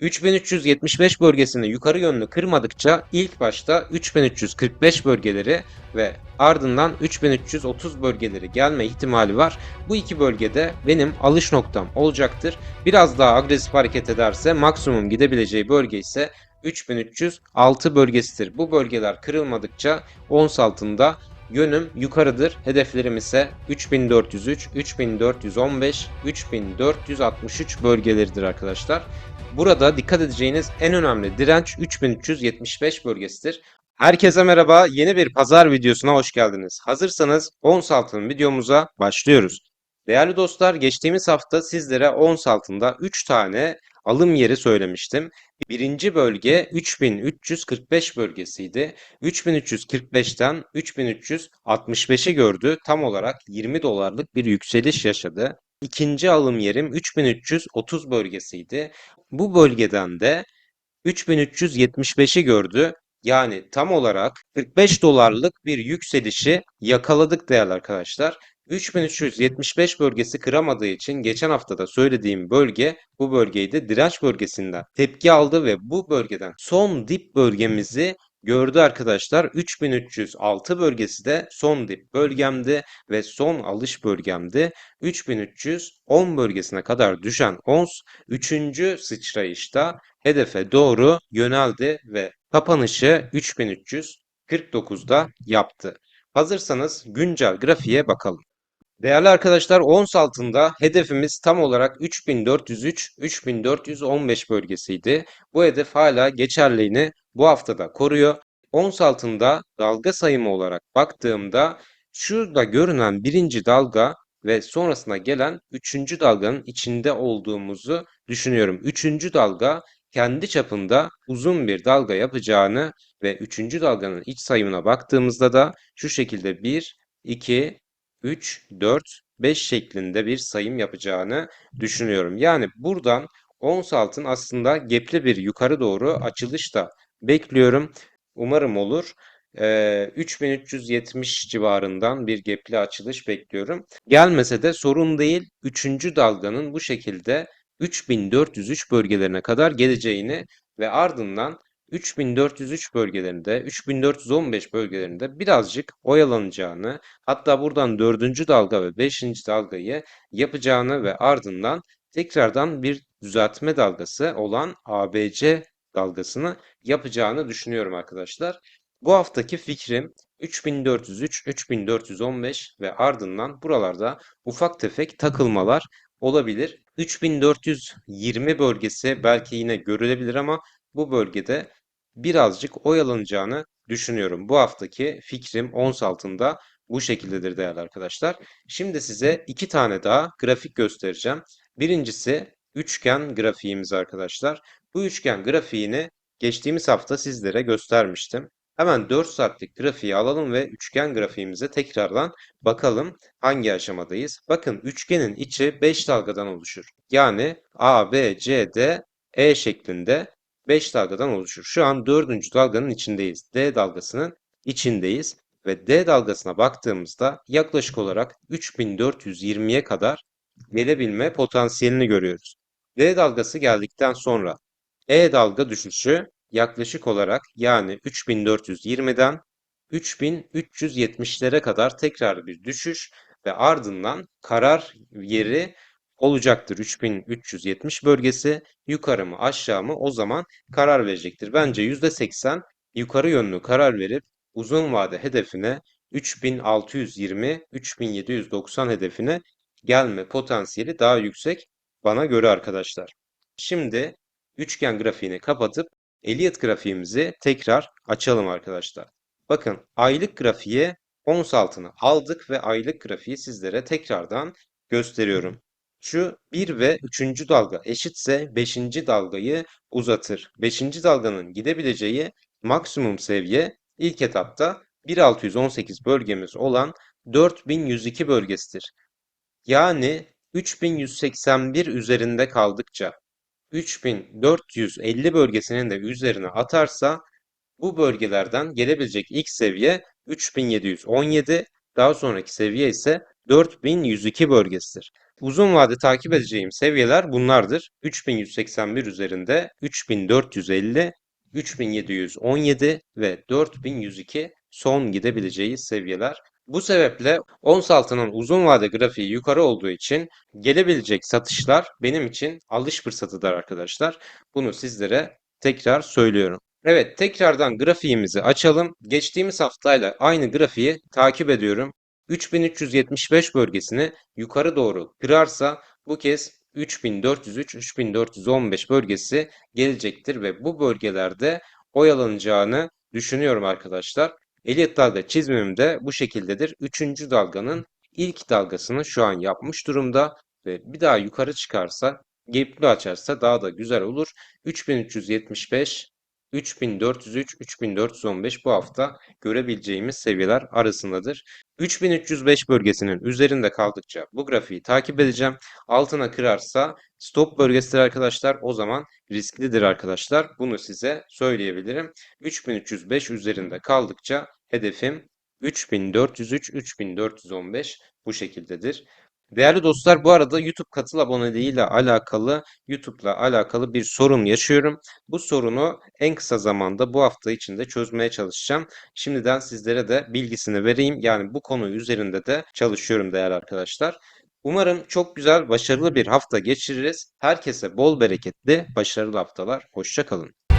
3375 bölgesini yukarı yönlü kırmadıkça ilk başta 3345 bölgeleri ve ardından 3330 bölgeleri gelme ihtimali var. Bu iki bölgede benim alış noktam olacaktır. Biraz daha agresif hareket ederse maksimum gidebileceği bölge ise 3306 bölgesidir. Bu bölgeler kırılmadıkça ons altında yönüm yukarıdır. Hedeflerim ise 3403, 3415, 3463 bölgeleridir arkadaşlar. Burada dikkat edeceğiniz en önemli direnç 3375 bölgesidir. Herkese merhaba. Yeni bir pazar videosuna hoş geldiniz. Hazırsanız ons altın videomuza başlıyoruz. Değerli dostlar, geçtiğimiz hafta sizlere ons altında 3 tane alım yeri söylemiştim. Birinci bölge 3345 bölgesiydi. 3345'ten 3365'i gördü. Tam olarak 20 dolarlık bir yükseliş yaşadı. İkinci alım yerim 3330 bölgesiydi. Bu bölgeden de 3375'i gördü. Yani tam olarak 45 dolarlık bir yükselişi yakaladık değerli arkadaşlar. 3375 bölgesi kıramadığı için geçen haftada söylediğim bölge bu bölgeydi. Direnç bölgesinden tepki aldı ve bu bölgeden son dip bölgemizi gördü arkadaşlar. 3306 bölgesi de son dip bölgemdi ve son alış bölgemdi. 3310 bölgesine kadar düşen ons 3. sıçrayışta hedefe doğru yöneldi ve kapanışı 3349'da yaptı. Hazırsanız güncel grafiğe bakalım. Değerli arkadaşlar ons altında hedefimiz tam olarak 3403-3415 bölgesiydi. Bu hedef hala geçerliğini bu haftada koruyor. Ons altında dalga sayımı olarak baktığımda şurada görünen birinci dalga ve sonrasına gelen üçüncü dalganın içinde olduğumuzu düşünüyorum. Üçüncü dalga kendi çapında uzun bir dalga yapacağını ve üçüncü dalganın iç sayımına baktığımızda da şu şekilde 1, 2, 3, 4, 5 şeklinde bir sayım yapacağını düşünüyorum. Yani buradan ons altın aslında gepli bir yukarı doğru açılış da bekliyorum. Umarım olur. Ee, 3370 civarından bir gepli açılış bekliyorum. Gelmese de sorun değil. Üçüncü dalganın bu şekilde 3403 bölgelerine kadar geleceğini ve ardından 3403 bölgelerinde, 3415 bölgelerinde birazcık oyalanacağını, hatta buradan 4. dalga ve 5. dalgayı yapacağını ve ardından tekrardan bir düzeltme dalgası olan ABC dalgasını yapacağını düşünüyorum arkadaşlar. Bu haftaki fikrim 3403, 3415 ve ardından buralarda ufak tefek takılmalar olabilir. 3420 bölgesi belki yine görülebilir ama bu bölgede birazcık oyalanacağını düşünüyorum. Bu haftaki fikrim ons altında bu şekildedir değerli arkadaşlar. Şimdi size iki tane daha grafik göstereceğim. Birincisi üçgen grafiğimiz arkadaşlar. Bu üçgen grafiğini geçtiğimiz hafta sizlere göstermiştim. Hemen 4 saatlik grafiği alalım ve üçgen grafiğimize tekrardan bakalım hangi aşamadayız. Bakın üçgenin içi 5 dalgadan oluşur. Yani A, B, C, D, E şeklinde 5 dalgadan oluşur. Şu an 4. dalganın içindeyiz. D dalgasının içindeyiz ve D dalgasına baktığımızda yaklaşık olarak 3420'ye kadar gelebilme potansiyelini görüyoruz. D dalgası geldikten sonra E dalga düşüşü yaklaşık olarak yani 3420'den 3370'lere kadar tekrar bir düşüş ve ardından karar yeri olacaktır 3370 bölgesi yukarı mı aşağı mı o zaman karar verecektir. Bence %80 yukarı yönlü karar verip uzun vade hedefine 3620-3790 hedefine gelme potansiyeli daha yüksek bana göre arkadaşlar. Şimdi üçgen grafiğini kapatıp Elliott grafiğimizi tekrar açalım arkadaşlar. Bakın aylık grafiğe ons altını aldık ve aylık grafiği sizlere tekrardan gösteriyorum. Şu 1 ve 3. dalga eşitse 5. dalgayı uzatır. 5. dalganın gidebileceği maksimum seviye ilk etapta 1618 bölgemiz olan 4102 bölgesidir. Yani 3181 üzerinde kaldıkça 3450 bölgesinin de üzerine atarsa bu bölgelerden gelebilecek ilk seviye 3717, daha sonraki seviye ise 4102 bölgesidir. Uzun vade takip edeceğim seviyeler bunlardır. 3181 üzerinde 3450, 3717 ve 4102 son gidebileceği seviyeler. Bu sebeple ons altının uzun vade grafiği yukarı olduğu için gelebilecek satışlar benim için alış fırsatıdır arkadaşlar. Bunu sizlere tekrar söylüyorum. Evet, tekrardan grafiğimizi açalım. Geçtiğimiz haftayla aynı grafiği takip ediyorum. 3375 bölgesini yukarı doğru kırarsa bu kez 3403-3415 bölgesi gelecektir ve bu bölgelerde oyalanacağını düşünüyorum arkadaşlar. Elliott dalga çizimim de bu şekildedir. Üçüncü dalganın ilk dalgasını şu an yapmış durumda ve bir daha yukarı çıkarsa, gap'li açarsa daha da güzel olur. 3375 3403, 3415 bu hafta görebileceğimiz seviyeler arasındadır. 3305 bölgesinin üzerinde kaldıkça bu grafiği takip edeceğim. Altına kırarsa stop bölgesidir arkadaşlar. O zaman risklidir arkadaşlar. Bunu size söyleyebilirim. 3305 üzerinde kaldıkça hedefim 3403, 3415 bu şekildedir. Değerli dostlar bu arada YouTube katıl aboneliğiyle alakalı YouTube'la alakalı bir sorun yaşıyorum. Bu sorunu en kısa zamanda bu hafta içinde çözmeye çalışacağım. Şimdiden sizlere de bilgisini vereyim. Yani bu konu üzerinde de çalışıyorum değerli arkadaşlar. Umarım çok güzel, başarılı bir hafta geçiririz. Herkese bol bereketli, başarılı haftalar. Hoşça kalın.